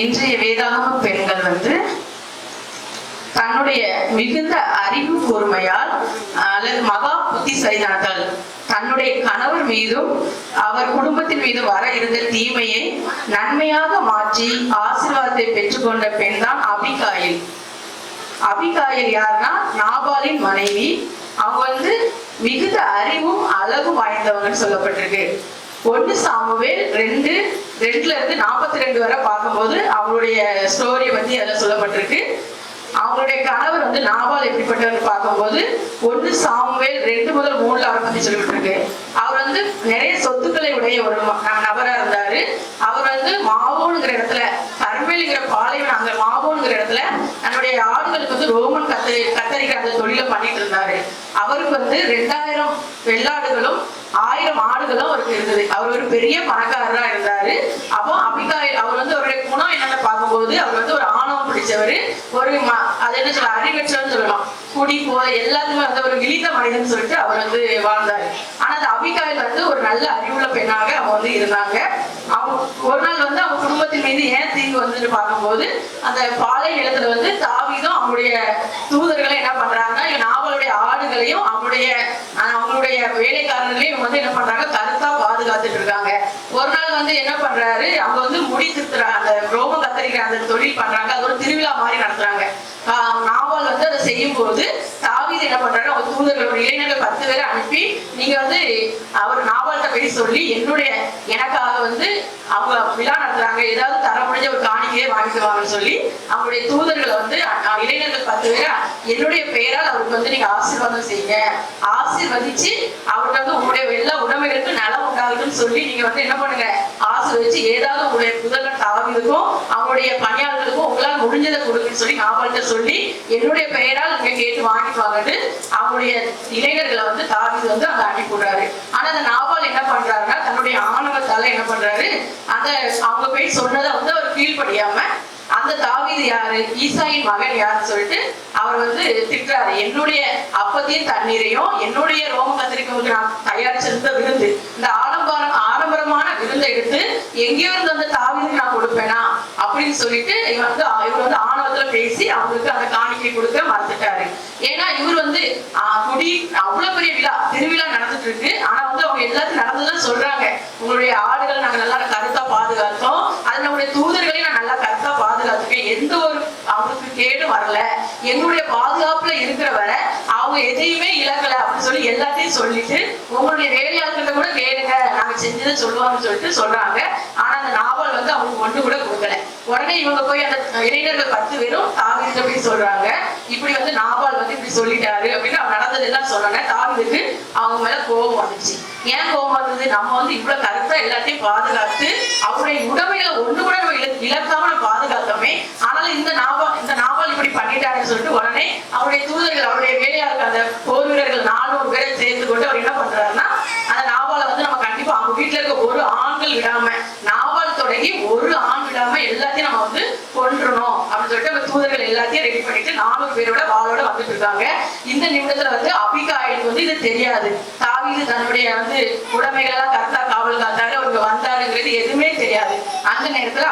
இன்றைய வேதாகம பெண்கள் வந்து தன்னுடைய மிகுந்த அறிவு கூர்மையால் அல்லது மகா புத்திசாலித்தனத்தால் தன்னுடைய கணவர் மீதும் அவர் குடும்பத்தின் மீது வர இருந்த தீமையை நன்மையாக மாற்றி ஆசீர்வாதத்தை பெற்றுக்கொண்ட பெண் தான் அபிகாயில். அபிகாயில் யாருன்னா நாபாலின் மனைவி. அவங்க வந்து மிகுந்த அறிவும் அழகும் வாய்ந்தவங்கன்னு சொல்லப்பட்டிருக்கு. ஒன்று சாமுவேல் ரெண்டு ரெண்டுல இருந்து நாற்பத்தி ரெண்டு வரை பார்க்கும்போது அவங்களுடைய ஸ்டோரி வந்து அதில் சொல்லப்பட்டிருக்கு? அவங்களுடைய கணவர் வந்து நாபால் எப்படிப்பட்டவர் பார்க்கும்போது ஒன்று சாமுவேல் ரெண்டு முதல் மூணுல அவரை பத்தி இருக்கு அவர் வந்து நிறைய சொத்துக்களை உடைய ஒரு நபரா இருந்தாரு. அவர் வந்து மாவோனுங்கிற இடத்துல கர்மேலுங்கிற பாலைவன் அங்க மாவோனுங்கிற இடத்துல தன்னுடைய ஆண்களுக்கு வந்து ரோமன் கத்தரி கத்தரிக்கிற அந்த தொழிலை பண்ணிட்டு இருந்தாரு. அவருக்கு வந்து ரெண்டாயிரம் வெள்ளாடுகளும் ஆயிரம் ஆடுகளும் அவருக்கு இருந்தது. அவர் ஒரு பெரிய பணக்காரரா இருந்தாரு. அப்போ அபிகாயில் அவர் வந்து அவருடைய குணம் என்னன்னு பார்க்கும்போது அவர் வந்து ஒரு ஆண் பிடிச்சவர் ஒரு அது என்ன சொல்ல அறிவற்றவர் சொல்லலாம். குடி போ எல்லாத்துக்குமே வந்து ஒரு இழிந்த மனிதன் சொல்லிட்டு அவர் வந்து வாழ்ந்தாரு. ஆனா அந்த அபிகாயில் வந்து ஒரு நல்ல அறிவுள்ள பெண்ணாக அவங்க வந்து இருந்தாங்க. அவங்க ஒரு நாள் வந்து அவங்க குடும்பத்தின் மீது ஏன் தீங்கு வந்துட்டு பார்க்கும்போது அந்த பாலை நிலத்துல வந்து தாவிதும் அவங்களுடைய தூதர்களை என்ன பண்றாங்கன்னா நாவலுடைய ஆடுகளையும் அவங்களுடைய அவங்களுடைய வேலைக்காரர்களையும் வந்து என்ன பண்றாங்க கருத்தா பாதுகாத்துட்டு இருக்காங்க. ஒரு நாள் வந்து என்ன பண்றாரு அவங்க வந்து முடி திருத்துறாங்க அந்த ரோம கத்தரிக்கிற அந்த தொழில் பண்றாங்க. அது ஒரு திருவிழா மாதிரி நடத்துறாங்க. நாவல் வந்து அதை செய்யும் போது தாவீது என்ன பண்றாரு? அவங்க தூதர்களோட இளைஞர்கள் பத்து பேரை அனுப்பி நீங்க வந்து அவர் நாவல்கிட்ட போய் சொல்லி என்னுடைய எனக்காக வந்து அவங்க விழா நடத்துறாங்க. ஏதாவது தர முடிஞ்ச ஒரு காணிக்கையே வாங்கிக்குவாங்கன்னு சொல்லி அவங்களுடைய தூதர்களை வந்து இளைஞர்கள் பத்து பேரை என்னுடைய பெயரால் அவருக்கு வந்து நீங்க ஆசீர்வாதம் செய்யுங்க. ஆசீர்வதிச்சு அவருக்கு வந்து உங்களுடைய எல்லா உடமைகளுக்கும் நலம் உண்டாகுதுன்னு சொல்லி நீங்க வந்து என்ன பண்ணுங்க? காசு வச்சு ஏதாவது உங்களுடைய புதல்வர் தாவிதுக்கும் அவங்களுடைய பணியாளர்களுக்கும் உங்களால் முடிஞ்சதை கொடுங்கன்னு சொல்லி காவல்கிட்ட சொல்லி என்னுடைய பெயரால் நீங்க கேட்டு வாங்கிட்டு வாங்கிட்டு அவங்களுடைய இளைஞர்களை வந்து தாவிது வந்து அங்க அனுப்பி விடுறாரு. ஆனா அந்த நாவால் என்ன பண்றாருன்னா தன்னுடைய ஆணவத்தால என்ன பண்றாரு அந்த அவங்க போய் சொன்னதை வந்து அவர் கீழ்ப்படியாம அந்த தாவீது யாரு ஈசாயின் மகன் யாருன்னு சொல்லிட்டு அவர் வந்து திட்டுறாரு. என்னுடைய அப்பத்தையும் தண்ணீரையும் என்னுடைய ரோம கத்திரிக்கவுக்கு நான் தயாரிச்சிருந்த விருந்து இந்த ஆடம்பரம் எங்கேயோ இருந்து அந்த தாவீதுக்கு நான் கொடுப்பேனா அப்படின்னு சொல்லிட்டு இவர் வந்து இவர் வந்து ஆணவத்துல பேசி அவங்களுக்கு அந்த காணிக்கை கொடுக்க மறுத்துட்டாரு. ஏன்னா இவர் வந்து குடி அவ்வளவு பெரிய விழா திருவிழா நடந்துட்டு இருக்கு. ஆனா வந்து அவங்க எல்லாத்தையும் நடந்ததுதான் சொல்றாங்க. உங்களுடைய ஆடுகள் நாங்க நல்லா கருத்தா பாதுகாத்தோம். அது நம்மளுடைய தூதர்களையும் நான் நல்லா கருத்தா பாதுகாத்துக்கேன். எந்த ஒரு அவங்களுக்கு கேடு வரல. எங்களுடைய பாதுகாப்புல இருக்கிற வரை அவங்க எதையுமே இழக்கல அப்படின்னு சொல்லி எல்லாத்தையும் சொல்லிட்டு உங்களுடைய வேலையாட்கிட்ட கூட கேளுங்க. நாங்க செஞ்சதை சொல்லுவாங்கன்னு சொல்லிட்டு சொல்றாங்க. ஆனா அந்த நாவல் வந்து அவங்களுக்கு ஒன்று கூட கொடுக்கல. உடனே இவங்க போய் அந்த இளைஞர்கள் பத்து பேரும் தாவித போய் சொல்றாங்க. இப்படி வந்து நாவால் வந்து இப்படி சொல்லிட்டாரு அப்படின்னு அவன் நடந்ததெல்லாம் சொன்னாங்க. தாவிதுக்கு அவங்க மேல கோபம் வந்துச்சு. ஏன் கோபம் வந்தது? நம்ம வந்து இவ்வளவு கருத்தா எல்லாத்தையும் பாதுகாத்து அவருடைய உடமையில ஒண்ணு கூட நம்ம இழக்காம நம்ம பாதுகாத்தோமே ஆனாலும் இந்த நாவல் இந்த நாவல் இப்படி பண்ணிட்டாருன்னு சொல்லிட்டு உடனே அவருடைய தூதர்கள் அவருடைய வேலையாளர்கள் அந்த போர் வீரர்கள் நானூறு பேரை சேர்த்து கொண்டு அவர் என்ன பண்றாருன்னா அந்த நாவாலை வந்து நம்ம கண்டிப்பா அவங்க வீட்டுல இருக்க ஒரு ஆண்கள் விடாம நாவல் தொடங்கி ஒரு ஆண் விடாம எல்லாத்தையும் நம்ம வந்து கொண்டுறணும் அப்படின்னு சொல்லிட்டு அந்த தூதர்கள் எல்லாத்தையும் ரெடி பண்ணிட்டு நானூறு பேரோட வாளோட வந்துட்டு இருக்காங்க. இந்த நிமிடத்துல வந்து அபிகாயிலுக்கு வந்து இது தெரியாது. தாவீது தன்னுடைய வந்து உடைமைகள் எல்லாம் கரெக்டா காவல் காத்தாரு அவங்க வந்தாருங்கிறது எதுவுமே தெரியாது. அந்த நேரத்துல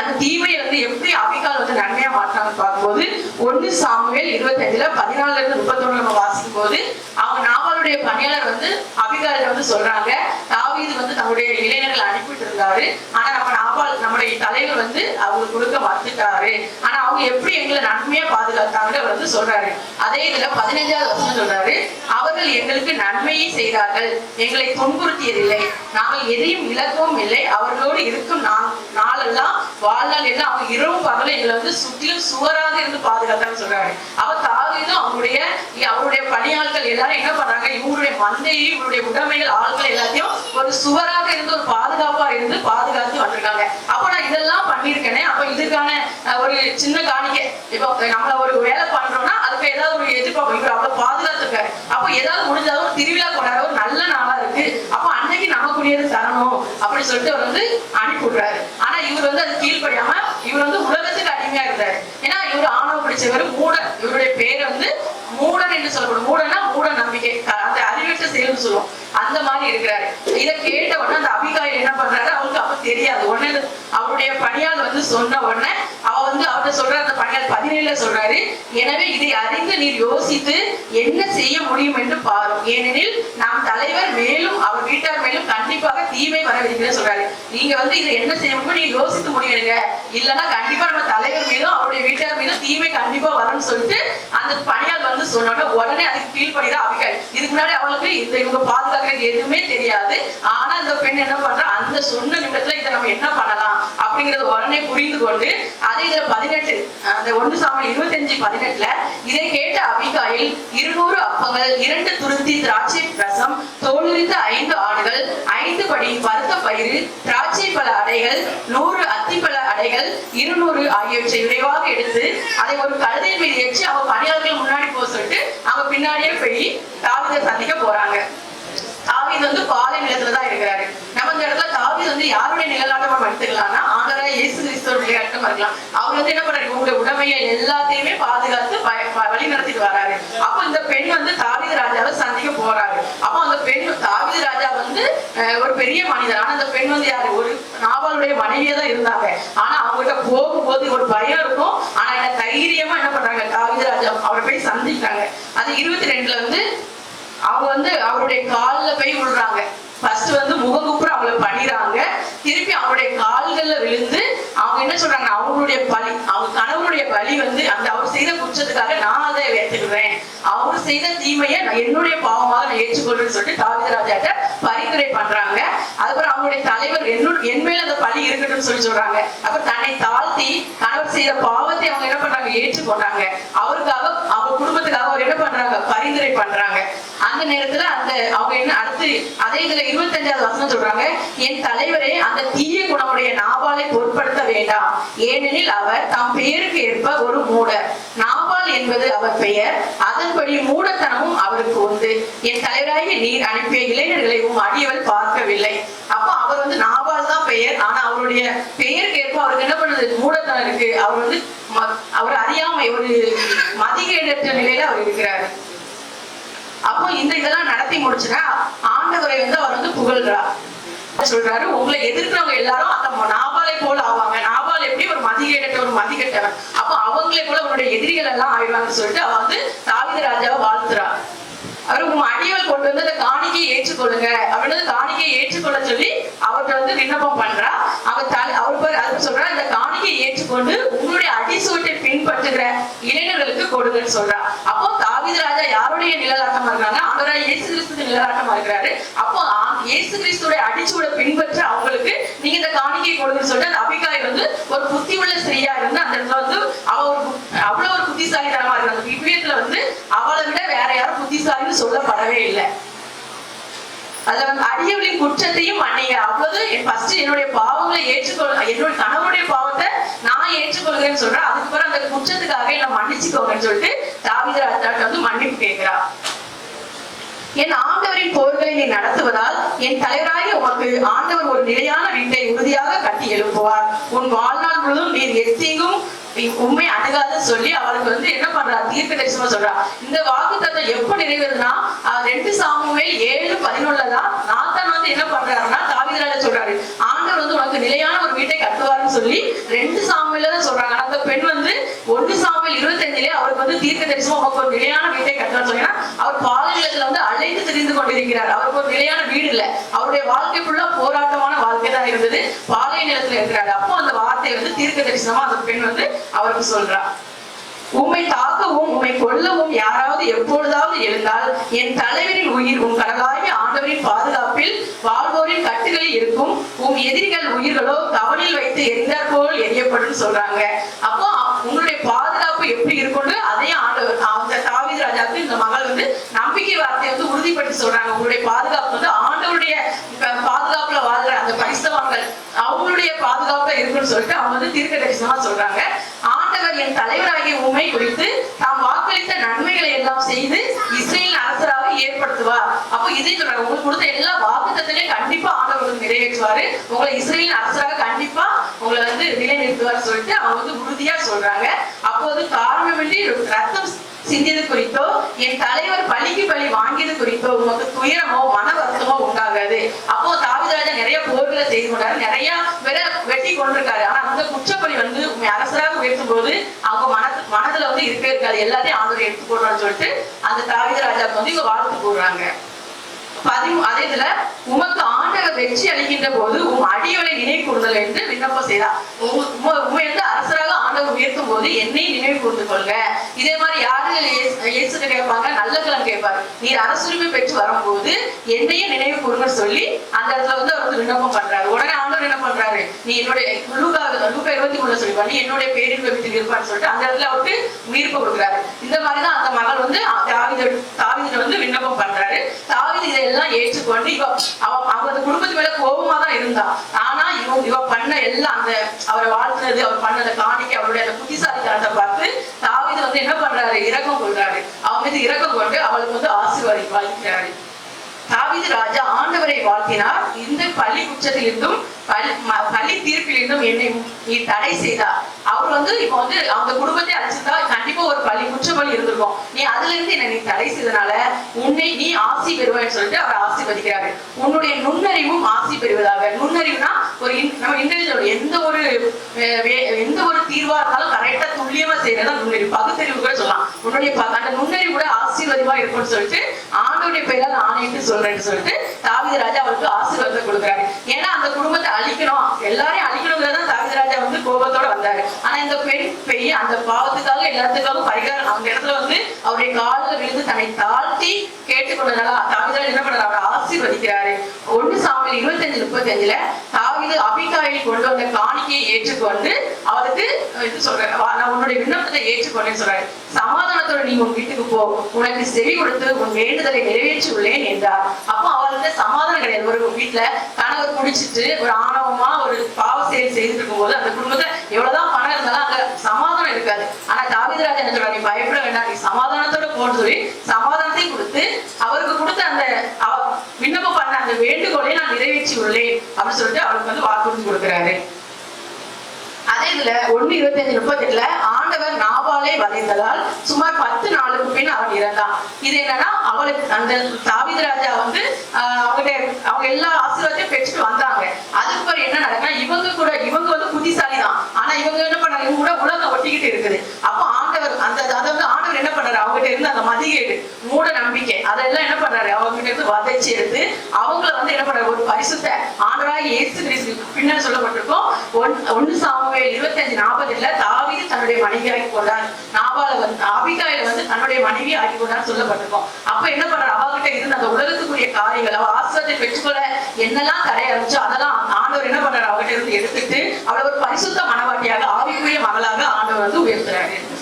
அந்த தீமையை வந்து எப்படி அபிகால் வந்து நன்மையா மாற்றாங்கன்னு பார்க்கும்போது ஒன்னு சாமுவேல் இருபத்தஞ்சுல பதினாலுல இருந்து முப்பத்தொன்னு நம்ம வாசிக்கும் போது அவங்க நாவலுடைய பணியாளர் வந்து அபிகாலிட்ட வந்து சொல்றாங்க தாவீது வந்து தன்னுடைய இளைஞர்கள் அனுப்பிட்டு இருந்தாரு ஆனா நம்ம நாபால் நம்முடைய தலைவர் வந்து அவங்களுக்கு கொடுக்க மறுத்துட்டாரு. ஆனா அவங்க எப்படி எங்களை நன்மையா பாதுகாத்தாங்கன்னு வந்து சொல்றாரு. அதே இதுல பதினஞ்சாவது வருஷம் சொல்றாரு அவர்கள் எங்களுக்கு நன்மையை செய்தார்கள். எங்களை துன்புறுத்தியதில்லை. நாங்கள் எதையும் இழக்கவும் இல்லை. அவர்களோடு இருக்கும் நாளெல்லாம் வாழ்நாள் எல்லாம் அவங்க இரவு பகலும் எங்களை வந்து சுற்றிலும் சுவராக இருந்து பாதுகாத்தான்னு சொல்றாங்க. அவ தாவீதும் அவங்களுடைய அவருடைய பணியாட்கள் எல்லாரும் என்ன பண்றாங்க? இவங்களுடைய மந்தையும் இவருடைய உடைமைகள் ஆள்கள் எல்லாத்தையும் ஒரு சுவராக இருந்து ஒரு பாதுகாப்பா இருந்து பாதுகாத்து வந்திருக்காங்க. அப்ப நான் இதெல்லாம் பண்ணிருக்கேனே அப்ப இதுக்கான ஒரு சின்ன காணிக்கை. இப்போ நம்மள ஒரு வேலை பண்றோம்னா அப்ப ஏதாவது ஒரு எதிர்பார்ப்பு இவர் அவ்வளவு பாதுகாத்துருக்காரு அப்ப ஏதாவது முடிஞ்சாலும் ஒரு திருவிழா கொண்டாட ஒரு நல்ல நாளா இருக்கு. அப்ப அன்னைக்கு நமக்குரியது தரணும் அப்படின்னு சொல்லிட்டு அவர் வந்து அனுப்பி விடுறாரு ஆனா இவர் வந்து அது கீழ்படியாம இவர் வந்து உலகத்துக்கு அடிமையா இருந்தாரு. ஏன்னா இவர் ஆணவம் பிடிச்சவர் மூட இவருடைய பேர் வந்து மூடன் என்று சொல்லப்படும். மூடனா மூட நம்பிக்கை. அந்த அறிவு செயல்னு சொல்லுவோம். அந்த மாதிரி இருக்கிறாரு. இதை கேட்ட உடனே அந்த அபிகாயில் என்ன பண்றாரு? அவருக்கு அப்ப தெரியாது. உடனே அவருடைய பணியால் வந்து சொன்ன உடனே வந்து அவர் சொல்ற அந்த பணியாள் பதினேழுல சொல்றாரு. எனவே இதை அறிந்து நீர் யோசித்து என்ன செய்ய முடியும் என்று பாரும். ஏனெனில் நாம் தலைவர் மேலும் அவர் வீட்டார் மேலும் கண்டிப்பாக தீமை வரவிருக்கிறேன் சொல்றாரு. நீங்க வந்து இதை என்ன செய்ய முடியும் நீங்க யோசித்து முடியுங்க இல்லைன்னா கண்டிப்பா நம்ம தலைவர் மீதும் அவருடைய வீட்டார் மீதும் தீமை கண்டிப்பா வரும்னு சொல்லிட்டு அந்த பணியாள் வந்து சொன்னோட உடனே அதுக்கு ஃபீல் பண்ணிதான் அபிகாய் இதுக்கு முன்னாடி அவளுக்கு இந்த இவங்க பாதுகாக்கிறது எதுவுமே தெரியாது. ஆனா இந்த பெண் என்ன பண்றா? அந்த சொன்ன நிமிடத்துல இதை நம்ம என்ன பண்ணலாம் அப்படிங்கறத உடனே புரிந்து கொண்டு அதை இதுல பதினெட்டு அந்த ஒண்ணு சாமல் இருபத்தஞ்சு பதினெட்டுல இதை கேட்ட அபிகாயில் இருநூறு அப்பங்கள் இரண்டு துருத்தி திராட்சை ரசம் தோலுரித்த ஐந்து ஆடுகள் ஐந்து படி பருத்த பயிறு திராட்சை பல அடைகள் நூறு அத்திப்பழ அடைகள் இருநூறு ஆகியவற்றை விரைவாக எடுத்து அதை ஒரு கழுதையின் மீது வச்சு அவங்க பணியாளர்கள் முன்னாடி போக சொல்லிட்டு அவங்க பின்னாடியே போய் தாவித சந்திக்க போறாங்க. தாவித வந்து பாலை நிலத்துலதான் இருக்கிறாரு நம்ம இந்த இடத்துல தாவீது வந்து யாருடைய நிழலாட்டம் நம்ம எடுத்துக்கலாம்னா ஆண்டரா இயேசு கிறிஸ்துவோட நிழலாட்டம் இருக்கலாம் அவர் வந்து என்ன பண்றாரு உங்களுடைய உடமையை எல்லாத்தையுமே பாதுகாத்து வழி நடத்திட்டு வராரு. அப்ப இந்த பெண் வந்து தாவித ராஜாவை சந்திக்க போறாரு. அப்ப அந்த பெண் தாவித ராஜா வந்து ஒரு பெரிய மனிதர். ஆனா அந்த பெண் வந்து யாரு? ஒரு நாவலுடைய மனைவியா தான் இருந்தாங்க. ஆனா அவங்ககிட்ட போகும்போது ஒரு பயம் இருக்கும். ஆனா என்ன தைரியமா என்ன பண்றாங்க? தாவித ராஜா அவரை போய் சந்திக்கிறாங்க அது இருபத்தி ரெண்டுல வந்து அவங்க வந்து அவருடைய கால்ல போய் விழுறாங்க ஃபர்ஸ்ட் வந்து முகங்குப்புறம் அவங்கள பண்ணிடுறாங்க. திருப்பி அவங்களுடைய கால்கள்ல விழுந்து அவங்க என்ன சொல்றாங்க அவங்களுடைய பலி அவங்க கணவனுடைய பலி வந்து அந்த அவர் செய்த குற்றத்துக்காக நான் அதை ஏத்துக்கிறேன் அவர் செய்த தீமையை நான் என்னுடைய பாவமாக நான் ஏற்றுக்கொள்றேன்னு சொல்லிட்டு தாவிதராஜாட்ட பரிந்துரை பண்றாங்க. அதுக்கப்புறம் அவங்களுடைய தலைவர் என்னோட என் மேல அந்த பலி இருக்கட்டும்னு சொல்லி சொல்றாங்க. அப்ப தன்னை தாழ்த்தி கணவர் செய்த பாவத்தை அவங்க என்ன பண்றாங்க? ஏற்றுக்கொண்டாங்க. அவருக்காக அவங்க குடும்பத்துக்காக அவர் என்ன பண்றாங்க? பரிந்துரை பண்றாங்க. அந்த நேரத்துல அந்த அவங்க என்ன அடுத்து அதே இதுல இருபத்தஞ்சாவது வசனம் சொல்றாங்க என் தலைவரே அந்த தீய குணமுடைய நாபாலை பொருட்படுத்த வேண்டாம். ஏனெனில் அவர் தம் பெயருக்கு ஏற்ப ஒரு மூடர். நாபால் என்பது அவர் பெயர். அதன்படி மூடத்தனமும் அவருக்கு உண்டு. என் தலைவராகிய நீர் அனுப்பிய இளைஞர்களை உம் அடியவள் பார்க்கவில்லை. அப்போ அவர் வந்து நான் பெயர் ஆனா அவருடைய பெயருக்கு ஏற்ப அவருக்கு என்ன பண்ணுது? மூடத்தனம் இருக்கு. அவர் வந்து அவர் அறியாமை ஒரு மதிகேடற்ற நிலையில அவர் இருக்கிறாரு. அப்போ இந்த இதெல்லாம் நடத்தி முடிச்சுனா ஆண்டவரை வந்து அவர் வந்து புகழ்கிறார். சொல்றாரு? உங்களை எதிர்க்கிறவங்க எல்லாரும் அந்த நாபாலை போல ஆவாங்க. நாபால் எப்படி ஒரு மதிகேட்ட ஒரு மதிகட்டவன் அப்போ அவங்களே போல உன்னுடைய எதிரிகள் எல்லாம் ஆயிடுவாங்கன்னு சொல்லிட்டு அவ வந்து தாவித ராஜாவை வாழ்த்துறா அவர் உங்க அடியவள் கொண்டு வந்து அந்த காணிக்கையை ஏற்றுக்கொள்ளுங்க. அப்படின்னு காணிக்கையை ஏற்றுக்கொள்ள சொல்லி அவருக்கு வந்து விண்ணப்பம் பண்றா. அவர் தலை அவர் பேர் அதுக்கு சொல்றா இந்த காணிக்கையை ஏற்றுக்கொண்டு உங்களுடைய அடிசுவட்டை பின்பற்றுகிற இளைஞர்களுக்கு கொடுங்கன்னு சொல்றா. அப்போ தாவீது ராஜா யாருடைய நிழலாட்டமா இருக்காங்க அவரா இயேசு கிறிஸ்து நிழலாட்டமா இருக்கிறாரு அப்போ இயேசு கிறிஸ்துடைய அடிச்சுவட பின்பற்ற அவங்களுக்கு நீங்க இந்த காணிக்கை கொடுங்கன்னு சொல்லிட்டு அந்த அபிகாய் வந்து ஒரு புத்தி உள்ள ஸ்திரீயா இருந்து அந்த இடத்துல வந்து அவ ஒரு அவ்வளவு ஒரு புத்திசாலித்தனமா இருந்தாங்க விவியத்துல வந்து அவளை விட வேற யாரும் புத்திசாலின்னு சொல்லப்படவே இல்லை. அதுல வந்து அடியவளின் குற்றத்தையும் மன்னிங்க. அவ்வளவு ஃபர்ஸ்ட் என்னுடைய பாவங்களை ஏற்றுக்கொள் என்னுடைய கணவனுடைய பாவத்தை நான் ஏற்றுக்கொள்கிறேன்னு சொல்றேன் அதுக்கு அந்த குற்றத்துக்காக என்ன மன்னிச்சுக்கோங்கன்னு சொல்லிட்டு தாவீது ராஜாட்ட வந்து மன்னிப்பு கேட்கிறா. என் ஆண்டவரின் போர்களை நீ நடத்துவதால் என் தலைவராகிய உனக்கு ஆண்டவர் ஒரு நிலையான வீட்டை உறுதியாக கட்டி எழுப்புவார். உன் வாழ்நாள் முழுவதும் நீர் எத்தீங்கும் உண்மை அணுகாத சொல்லி அவளுக்கு வந்து என்ன பண்றா? தீர்க்க தரிசனமா சொல்றா. இந்த வாக்கு தத்துவம் எப்ப நிறைவேறுதுன்னா ரெண்டு சாமுமே ஏழு பதினொன்னுலதான் நாத்தான் வந்து என்ன பண்றாருன்னா தாவிதராஜ சொல்றாரு. ஆண்டவர் வந்து உனக்கு நிலையான ஒரு வீட்டை கட்டுவாருன்னு சொல்லி ரெண்டு சாமியில தான் சொல்றாங்க. அந்த பெண் வந்து ஒன்று சாமியில் இருபத்தஞ்சிலே அவருக்கு வந்து தீர்க்க தரிசனம் உனக்கு ஒரு நிலையான வீட்டை கட்டணும்னு சொன்னீங்கன்னா அவர் பாலைநிலத்துல வந்து அலைந்து திரிந்து கொண்டிருக்கிறார். அவருக்கு ஒரு நிலையான வீடு இல்ல. அவருடைய வாழ்க்கை ஃபுல்லா போராட்டமான வாழ்க்கை தான் இருந்தது. பாலை நிலத்துல இருக்கிறாரு. அப்போ அந்த வார்த்தை வந்து தீர்க்க தரிசனமா அந்த பெண் வந்து அவருக்கு சொல்றா. உம்மை தாக்கவும் உம்மை கொல்லவும் யாராவது எப்பொழுதாவது எழுந்தால் என் தலைவரின் உயிர் உன் கடலாகிய ஆண்டவரின் பாதுகாப்பில் வாழ்வோரின் கட்டுகளில் இருக்கும். உன் எதிரிகள் உயிர்களோ கவனில் வைத்து எரிந்தார் போல் எரியப்படும் சொல்றாங்க. அப்போ உங்களுடைய பாதுகாப்பு எப்படி இருக்கும்னு அதையும் ஆண்டவர் அந்த தாவித ராஜாவுக்கு இந்த மகள் வந்து நம்பிக்கை வார்த்தையை வந்து உறுதிப்படுத்தி சொல்றாங்க. உங்களுடைய பாதுகாப்பு வந்து ஆண்டவருடைய ப- பாதுகாப்புல வாழ்ற அந்த பரிசுத்தவான்கள் அவங்களுடைய பாதுகாப்புல சொல்லிட்டு அவங்க வந்து தீர்க்கதரிசனமா சொல்றாங்க. ஆண்டவர் என் தலைவராகிய உண்மை குறித்து தாம் வாக்களித்த நன்மைகளை எல்லாம் செய்து இஸ்ரேல் அரசராக ஏற்படுத்துவார். அப்போ இதை சொல்றாங்க. உங்களுக்கு கொடுத்த எல்லா வாக்குத்தத்திலையும் கண்டிப்பா ஆண்டவர் வந்து நிறைவேற்றுவாரு. உங்களை இஸ்ரேலின் அரசராக கண்டிப்பா உங்களை வந்து நிலைநிறுத்துவார் சொல்லிட்டு அவங்க வந்து உறுதியா சொல்றாங்க. அப்போது காரணமின்றி ரத்தம் சிந்தியது குறித்தோ என் தலைவர் பலிக்கு பலி வாங்கியது குறித்தோ இப்ப உமக்கு துயரமோ மன வருத்தமோ உண்டாகாது. அப்போ தாவிதராஜா நிறைய போர்களை செய்து கொண்டாரு. நிறைய பேரை வெட்டி கொண்டிருக்காரு ஆனா அந்த குற்றப்பணி வந்து உண்மை அரசராக உயர்த்தும் போது அவங்க மனது மனதுல வந்து இருக்கே இருக்காது எல்லாத்தையும் ஆண்டோரை எடுத்து போடுறான்னு சொல்லிட்டு அந்த தாவிதராஜாவுக்கு வந்து இவங்க வாழ்த்து போடுறாங்க பதிமூ அதே இதுல உமக்கு ஆண்டவர் வெற்றி அளிக்கின்ற போது உன் அடியோரை நினைவு கூறுதல் என்று விண்ணப்பம் செய்தார் உண்மை வந்து அரசராக ஆண்டவர் உயர்த்தும் போது என்னை நினைவு கூர்ந்து கொள்க இதே மாதிரி யாரு இயேசு- கேட்பாங்க நல்ல கிழமை கேட்பாரு. நீர் அரசுரிமை பெற்று வரும்போது என்னையே நினைவு கூறுங்க சொல்லி அந்த இடத்துல வந்து அவருக்கு விண்ணப்பம் பண்றாரு. உடனே ஆண்டவர் என்ன பண்றாரு? நீ என்னுடைய லூகா லூகா இருபத்தி மூணுல சொல்லி பண்ணி என்னுடைய பேரின் விபத்தில் இருப்பான்னு சொல்லிட்டு அந்த இடத்துல அவருக்கு உயிர்ப்பு கொடுக்குறாரு. இந்த மாதிரிதான் அந்த மகள் வந்து தாவித தாவித வந்து விண்ணப்பம் பண்றாரு. தாவித இதெல்லாம் ஏற்றுக்கொண்டு இவ அவ அவங்க குடும்பத்து மேல கோபமா தான் இருந்தா. ஆனா இவ இவ எல்லாம் அந்த அவரை வாழ்த்துனது அவர் பண்ணத காணிக்க அவருடைய அந்த புத்திசாலித்தனத்தை பார்த்து தாவித வந்து என்ன பண்றாரு? இறக்கம் கொள்றாரு. அவன் மீது இறக்கம் கொண்டு அவளுக்கு வந்து ஆசீர்வாதி வாழ்க்கிறாரு தாவீது ராஜா ஆண்டவரை வாழ்த்தினார். இந்த பள்ளி குற்றத்திலிருந்தும் பள்ளி பள்ளி தீர்ப்பிலிருந்தும் என்னை நீ தடை செய்தார் அவர் வந்து இப்ப வந்து அவங்க குடும்பத்தை அழைச்சிருந்தா கண்டிப்பா ஒரு பள்ளி குற்றப்பள்ளி இருந்திருக்கும். நீ அதுல இருந்து என்ன நீ தடை செய்தனால உன்னை நீ ஆசி பெறுவாய்ன்னு சொல்லிட்டு அவர் ஆசிர்வதிக்கிறாரு. உன்னுடைய நுண்ணறிவும் ஆசி பெறுவதாக. நுண்ணறிவுனா ஒரு நம்ம இன்டெலிஜென்ட் எந்த ஒரு எந்த ஒரு தீர்வா இருந்தாலும் கரெக்டா துல்லியமா செய்யறதா நுண்ணறிவு. பகுத்தறிவு கூட சொல்லலாம். உன்னுடைய அந்த நுண்ணறிவு கூட ஆசீர்வாதமா இருக்கும்னு சொல்லிட்டு ஆண்டோடைய பெயரால் ஆணையிட்டு சொல்றேன்னு சொல்லிட்டு தாவித ராஜா அவருக்கு ஆசீர்வாதம் கொடுக்குறாரு. ஏன்னா அந்த குடும்பத்தை அழிக்கணும். எல்லாரையும் அழிக்கணுங்கிறத தாவித ராஜா வந்து கோபத்தோட வந்தாரு. ஆனா இந்த பெண் பெரிய அந்த பாவத்துக்காக எல்லாத்துக்காக பரிகாரம் அந்த இடத்துல வந்து அவருடைய காலில் விழுந்து தன்னை தாழ்த்தி கேட்டுக்கொண்டதால தாவீது ராஜா என்ன பண்றாரு அவரை ஆசீர்வதிக்கிறாரு. ஒன்னு சாமியில் இருபத்தி அஞ்சு முப்பத்தி அஞ்சுல தாவீது அபிகாயில் கொண்டு வந்த காணிக்கையை ஏற்றுக்கொண்டு அவருக்கு இது சொல்றாரு நான் உன்னுடைய விண்ணப்பத்தை ஏற்றுக்கொண்டேன்னு சொல்றாரு. சமாதானத்தோட நீ உன் வீட்டுக்கு போ. உனக்கு செவி கொடுத்து உன் வேண்டுதலை நிறைவேற்றி உள்ளேன் என்றார். அப்போ அவருக்கு சமாதானம் கிடையாது ஒரு வீட்டுல கணவர் குடிச்சிட்டு ஒரு ஆணவமா ஒரு பாவ செயல் செய்துட்டு இருக்கும்போது அந்த குடும்பத்துல எவ்வளவுதான் பணம் இருந்தாலும் அங்க சமாதானம் இருக்காது. ஆனா தாவிதராஜ் என்ன சொல்றாரு? நீ பயப்பட வேண்டாம். நீ சமாதானத்தோட போன்னு சொல்லி சமாதானத்தையும் கொடுத்து அவருக்கு கொடுத்த அந்த விண்ணப்பம் பண்ண அந்த வேண்டுகோளை நான் நிறைவேற்றி உள்ளேன் அப்படின்னு சொல்லிட்டு அவருக்கு வந்து வாக்குறுதி கொடுக்குறாரு. அதே இதுல ஒண்ணு இருபத்தி அஞ்சு முப்பத்தி எட்டுல ஆண்டவர் நாவாலை வதைத்ததால் சுமார் பத்து நாளுக்கு பின் அவன் இறந்தான். இது என்னன்னா அவளுக்கு அந்த தாவித ராஜா வந்து அவங்ககிட்ட அவங்க எல்லா ஆசீர்வாதத்தையும் பெற்றுட்டு வந்தாங்க. அதுக்கு பிறகு என்ன நடக்குன்னா இவங்க கூட இவங்க வந்து புத்திசாலி தான் ஆனா இவங்க என்ன பண்ணாங்க? இவங்க கூட உலகம் ஒட்டிக்கிட்டு இருக்குது. அப்போ ஆண்டவர் அந்த அதை வந்து ஆண்டவர் என்ன பண்றாரு அவங்ககிட்ட இருந்து அந்த மதிகேடு மூட நம்பிக்கை அதெல்லாம் என்ன பண்றாரு? அவங்க கிட்ட இருந்து வதைச்சு எடுத்து அவங்கள வந்து என்ன பண்றாரு? ஒரு பரிசுத்த ஆண்டராக இயேசு கிறிஸ்து பின்னர் சொல்லப்பட்டிருக்கோம். ஒன்- ஒன்னு சாமுவே இருபத்தஞ்சு நாற்பதுல தாவிது தன்னுடைய மனைவியாகி கொண்டார் நாபால வந்து அபிகாயில வந்து தன்னுடைய மனைவி ஆகி கொண்டார் சொல்லப்பட்டிருக்கோம். அப்ப என்ன பண்றாரு? அவகிட்ட இருந்த அந்த உலகத்துக்குரிய காரியங்கள் அவ ஆசிரியத்தை பெற்றுக்கொள்ள என்னெல்லாம் தடை இருந்துச்சோ அதெல்லாம் ஆண்டவர் என்ன பண்றாரு? அவகிட்ட இருந்து எடுத்துட்டு அவளை ஒரு பரிசுத்த மனவாட்டியாக ஆவிக்குரிய மகளாக ஆண்டவர் வந்து உயர்த்துறாரு.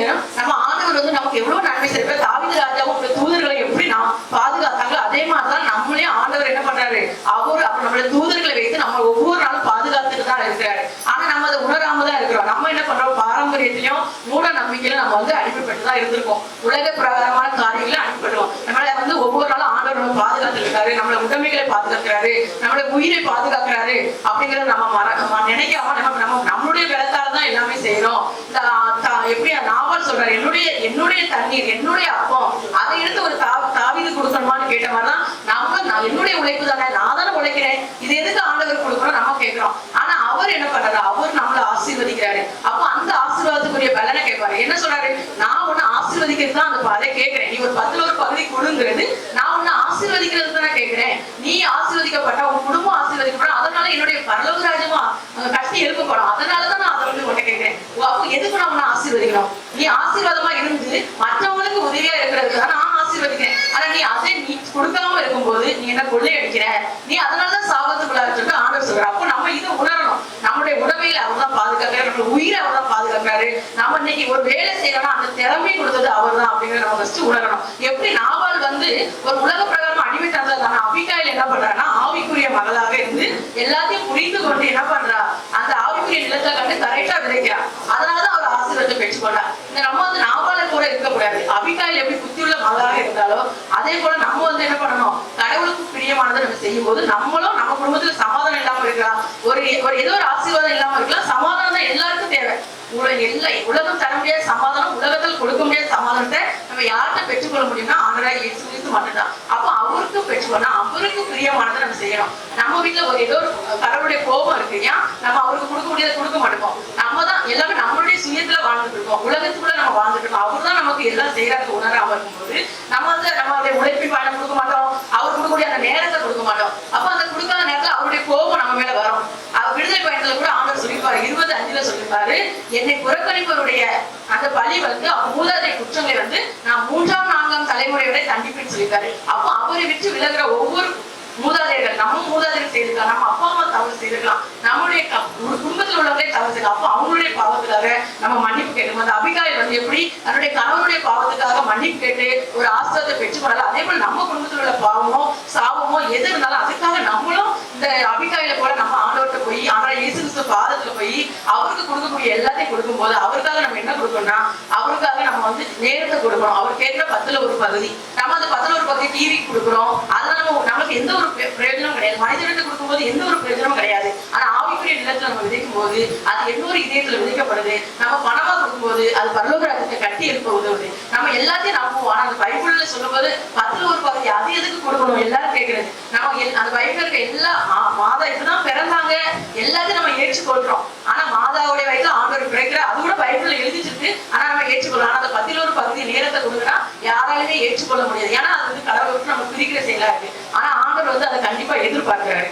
வாழ்க்கையில நம்ம ஆண்டவர் வந்து நமக்கு எவ்வளவு நன்மை செய்யற தாவித ராஜாவும் தூதர்களை எப்படி நாம் பாதுகாத்தாங்களோ அதே மாதிரிதான் நம்மளே ஆண்டவர் என்ன பண்றாரு? அவர் அப்ப நம்மள தூதர்களை வைத்து நம்ம ஒவ்வொரு நாளும் பாதுகாத்துட்டு தான் இருக்கிறாரு. ஆனா நம்ம அதை உணராம தான் இருக்கிறோம். நம்ம என்ன பண்றோம்? பாரம்பரியத்திலையும் மூட நம்பிக்கையில நம்ம வந்து அடிமைப்பட்டு தான் இருந்திருக்கோம். உலக பிரகாரமான காரியங்களை அடிமைப்படுவோம். நம்மள வந்து ஒவ்வொரு நாளும் ஆண்டவர் நம்ம பாதுகாத்து இருக்காரு. நம்மள உடமைகளை பாதுகாக்கிறாரு. நம்மள உயிரை பாதுகாக்கிறாரு. அப்படிங்கறத நம்ம மற நினைக்காம நம்ம நம்ம நம்மளுடைய பலத்தால தான் எல்லாமே செய்யறோம் இந்த தா- எப்படி நாவல் சொல்றாரு என்னுடைய என்னுடைய தண்ணீர் என்னுடைய அப்பம் அதை எடுத்து ஒரு தா தாவிது கொடுக்கணுமான்னு கேட்ட மாதிரிதான் நம்ம நான் என்னுடைய உழைப்பு தானே நான் தானே உழைக்கிறேன். இது எதுக்கு ஆண்டவர் கொடுக்கணும் நம்ம கேட்கிறோம். ஆனா அவர் என்ன பண்றாரு? அவர் நம்மள ஆசீர்வதிக்கிறாரு. அப்போ அந்த ஆசீர்வாதத்துக்குரிய பலனை கேட்பாரு. என்ன சொல்றாரு? நான் ஒண்ணு ஆசீர்வதிக்கிறது தான் அந்த அதை கேட்கிறேன். நீ ஒரு பத்துல ஒரு பகுதி கொடுங்கிறது நான் உன்னை ஆசீர்வதிக்கிறது தானே கேட்கிறேன். நீ ஆசீர்வதிக்கப்பட்ட உன் குடும்பம் ஆசீர்வதிக்கப்படும் அதனால என்னுடைய பரலோக ராஜமா கட்டி எழுப்பப்படும். அதனாலதான் நான் அதை வந்து உன்னை கேட்கிறேன். அப்போ எதுக்கு நான் உன்னை ஆசீர்வதிக்கணும்? நீ ஆசீர்வாதமா இருந்து மற்றவங்களுக்கு உதவியா இருக்கிறதுக்காக தான் நான் ஆசீர்வதிக்கிறேன். ஆனா நீ அதை நீ கொடுக்காம இருக்கும்போது நீ என்ன கொள்ளையடிக்கிற? நீ அதனாலதான் சாபத்துக்குள்ளா சொல்லிட்டு ஆண்டவர் சொல்ற அப்போ நம்ம இதை உணரணும். நம்மளுடைய உடமையில அவர் தான் பாதுகாக்கிறாரு. நம்மளுடைய உயிரை அவர் தான் பாதுகாக்கிறாரு. நம்ம இன்னைக்கு ஒரு வேலை செய்யறோம்னா அந்த திறமை கொடுத்தது அவர் தான் அப்படிங்கறத நம்ம ஃபர்ஸ்ட் உணரணும். எப்படி நாவால் வந்து ஒரு உலக பிரகாரம் அடிமை தந்ததான அபிகாயில் என்ன பண்றாருன்னா ஆவிக்குரிய மகளாக இருந்து எல்லாத்தையும் புரிந்து கொண்டு என்ன பண்றா அந்த ஆவிக்குரிய நிலத்தை கண்டு கரெக்டா விதைக்கிறா அதனாலதான் அவர் ஆசீர்வாதத்தை பெற்றுக்கொண்டார் இந்த நம்ம வந்து நாவால கூட இருக்கக்கூடாது அபிகாயில் எப்படி புத்தியுள்ள மகளாக இருந்தாலோ அதே போல நம்ம வந்து என்ன பண்ணணும்? கடவுளுக்கு பிரியமானதை நம்ம செய்யும் போது நம்மளும் நம்ம குடும்பத்துல சமாதானம் இல்லாம இருக்கலாம். ஒரு ஒரு ஏதோ ஒரு ஆசீர்வாதம் இல்லாம இருக்கலாம். சமாதானம் தான் எல்லாருக்கும் தேவை. உலக எல்லா உலகம் தர முடியாத சமாதானம் உலகத்தில் கொடுக்க முடியாத சமாதானத்தை நம்ம யார்கிட்ட பெற்றுக்கொள்ள முடியும்னா ஆண்டவர் ஆண்டராக இயேசு கிறிஸ்து மட்டும்தான். அப்போ அவருக்கு பெற்றுக்கணும் அவருக்கு பிரியமானதை நம்ம செய்யணும். நம்ம வீட்டுல ஒரு ஏதோ ஒரு கடவுளுடைய கோபம் இருக்கு ஏன் நம்ம அவருக்கு கொடுக்க முடியாத கொடுக்க மாட்டோம்? நம்ம தான் எல்லாமே நம்மளுடைய சுயத்துல வாழ்ந்துட்டு இருக்கோம். உலகத்துக்குள்ள நம்ம வாழ்ந்துட்டோம் அவர் தான் நமக்கு எல்லாம் செய்யறாங்க உணராம இருக்கும்போது நம்ம வந்து நம்ம அவருடைய பயணம் கொடுக்க மாட்டோம். அவர் கொடுக்கக்கூடிய அந்த நேரத்தை கொடுக்க மாட்டோம். அப்ப அந்த கொடுக்காத நேரத்துல அவருடைய கோபம் நம்ம மேல வரும். அவர் விடுதலை பயணத்துல கூட ஆண்டவர் சொல்லிப்பாரு. இருபது அஞ்சுல சொல்லிப்பாரு என்னை புறக்கணிப்பவருடைய அந்த பலி வந்து மூதாதை குற்றங்களை வந்து நான் மூன்றாம் நான்காம் தலைமுறையோட தண்டிப்பேன்னு சொல்லியிருக்காரு அப்போ அவரை விட்டு விலகுற ஒவ்வொரு மூதாதையர்கள் நம்ம மூதாதையர் செய்திருக்கலாம் நம்ம அப்பா அம்மா தவறு செய்திருக்கலாம். நம்மளுடைய க- ஒரு குடும்பத்தில் உள்ளவங்களே தவறு செய்யலாம். அப்போ அவங்களுடைய பாவத்துக்காக நம்ம மன்னிப்பு கேட்கும் அந்த அபிகாரி வந்து எப்படி தன்னுடைய கணவனுடைய பாவத்துக்காக மன்னிப்பு கேட்டு ஒரு ஆசிரியத்தை பெற்றுக்கொள்ளலாம் அதே போல நம்ம குடும்பத்தில் உள்ள பாவமோ சாபமோ எது இருந்தாலும் அதுக்காக நம்மளும் இந்த அபிகாயில போல நம்ம ஆண்டவர்கிட்ட போய் ஆனா இயேசு கிறிஸ்து பாதத்துல போய் அவருக்கு கொடுக்கக்கூடிய எல்லாத்தையும் கொடுக்கும்போது அவருக்காக நம்ம என்ன கொடுக்கணும்னா அவருக்காக நம்ம வந்து நேரத்தை கொடுக்கணும். அவர் கேட்கிற பத்துல ஒரு பகுதி. நம்ம அந்த பத்துல ஒரு பகுதி டிவி கொடுக்குறோம் அதனால நம்ம நமக்கு எந்த ஒரு பிரே- பிரயோஜனமும் கிடையாது மனிதனுக்கு கொடுக்கும்போது எந்த ஒரு பிரயோஜனமும் கிடையாது. ஆனா ஆவிக்குரிய நிலத்துல நம்ம விதைக்கும் போது அது இன்னொரு இதயத்துல விதைக்கப்படுது. நம்ம பணமா கொடுக்கும்போது அது பரலோக ராஜ்யத்தை கட்டி எழுப்ப உதவுது. நம்ம எல்லாத்தையும் நம்புவோம் ஆனா அந்த பைபிள்ல சொல்லும்போது பத்துல ஒரு பகுதி அது எதுக்கு கொடுக்கணும்? எல்லாரும் கேட்கறது நம்ம அந்த பைபிள் இருக்க எல்லா மாதா இப்பதான் பிறந்தாங்க. எல்லாத்தையும் நம்ம ஏற்றுக்கொள்றோம். ஆனா மாதாவுடைய வயசுல ஆண்டவர் பிறக்கிற அது கூட பைபிள்ல எழுதிச்சிருக்கு. ஆனா நம்ம ஏற்றுக்கொள்ளலாம் ஆனா அந்த பத்தில ஒரு பகுதி நேரத்தை கொடுக்குறா யாராலுமே ஏற்றுக்கொள்ள முடியாது. ஏன்னா அது வந்து கடவுளை விட்டு நம்ம பிரிக்கிற செயலா இருக்கு. ஆனா வந்து அதை கண்டிப்பா எதிர்பார்க்கிறாரு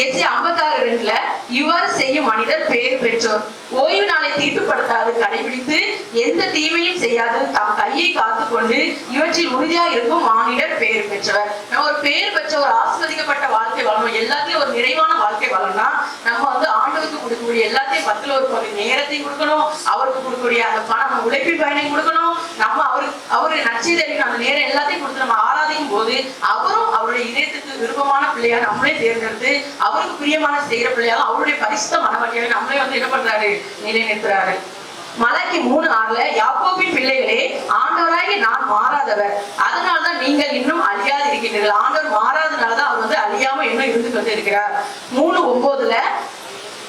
எஸ்ஏ ஐம்பத்தாறு ரெண்டுல இவ்வாறு செய்யும் மனிதர் பேர் பெற்றோர். ஓய்வு நாளை தீட்டுப்படுத்தாது கடைபிடித்து எந்த தீமையும் செய்யாது தம் கையை காத்து கொண்டு இவற்றில் உறுதியா இருக்கும் மானிடர் பேர் பெற்றவர். நம்ம ஒரு பேர் பெற்ற ஒரு ஆஸ்வதிக்கப்பட்ட வாழ்க்கை வாழணும் எல்லாத்தையும் ஒரு நிறைவான வாழ்க்கை வாழணும்னா நம்ம வந்து ஆண்டவருக்கு கொடுக்கக்கூடிய எல்லாத்தையும் பத்துல ஒரு பகுதி நேரத்தையும் கொடுக்கணும். அவருக்கு கொடுக்கக்கூடிய அந்த பணம் உழைப்பு பயனையும் கொடுக்கணும். நம்ம அவருக்கு அவரு நச்சைதறிக்கணும் அந்த நேரம் எல்லாத்தையும் கொடுத்து நம்ம ஆராதிக்கும் போது அவரும் அவருடைய இதயத்துக்கு விருப்பமான பிள்ளையா நம்மளே தேர்ந்தெடுத்து அவருக்கு பிரியமான செய்யற பிள்ளையா அவருடைய பரிசுத்த மனவாட்டியாக நம்மளே வந்து என்ன பண்றாரு? நிலைநிறுத்துறாரு. மலைக்கு மூணு ஆறுல யாக்கோபின் பிள்ளைகளே ஆண்டவராகி நான் மாறாதவர். அதனால்தான் நீங்கள் இன்னும் அழியாது இருக்கின்றீர்கள் ஆண்டவர் மாறாதனாலதான் அவர் வந்து அழியாம இன்னும் இருந்து கொண்டு இருக்கிறார் மூணு ஒன்பதுல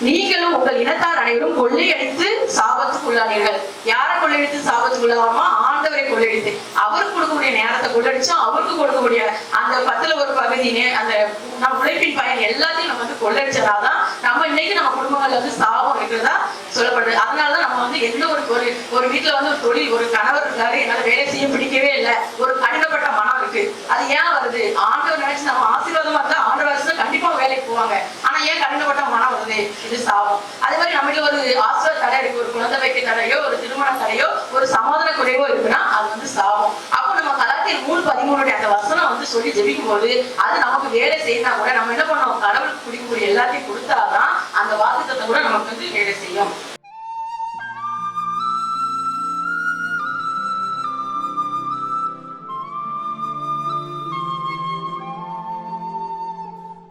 நீங்களும் உங்கள் இனத்தார் அனைவரும் கொள்ளையடித்து சாபத்துக்குள்ளானீர்கள் யாரை கொள்ளையடித்து சாபத்துக்குள்ளாமா ஆண்டவரை கொள்ளையடித்து. அவருக்கு கொடுக்கக்கூடிய நேரத்தை கொள்ளடிச்சோம் அவருக்கு கொடுக்கக்கூடிய அந்த பத்துல ஒரு பகுதி அந்த நம்ம உழைப்பின் பயன் எல்லாத்தையும் நம்ம வந்து கொள்ளடிச்சதாதான் நம்ம இன்னைக்கு நம்ம குடும்பங்கள்ல வந்து சாபம் இருக்கிறதா சொல்லப்படுது. அதனாலதான் நம்ம வந்து எந்த ஒரு ஒரு ஒரு வீட்டுல வந்து ஒரு தொழில் ஒரு கணவர் இருக்காரு என்னால வேலை செய்ய பிடிக்கவே இல்லை. ஒரு கடினப்பட்ட மனம் இருக்கு அது ஏன் வருது ஆண்டவர் நினைச்சு நம்ம ஆசீர்வாதமா இருந்தா ஆண்டவர் நினைச்சு கண்டிப்பா வேலைக்கு போவாங்க ஆனா ஏன் கடினப்பட்ட மனம் வருது இது சாபம் அதே மாதிரி நம்ம வீட்டுல ஒரு ஆசிரியர் தடை இருக்கு ஒரு குழந்தை வைக்க தடையோ ஒரு திருமண தடையோ ஒரு சமாதான குறைவோ இருக்குன்னா அது வந்து சாபம் அப்போ நம்ம கலாத்தியர் மூணு பதிமூணுடைய அந்த வசனம் வந்து சொல்லி ஜெபிக்கும் போது அது நமக்கு வேலை செய்யணும் கூட நம்ம என்ன பண்ணோம்? கடவுளுக்கு பிடிக்கக்கூடிய எல்லாத்தையும் கொடுத்தா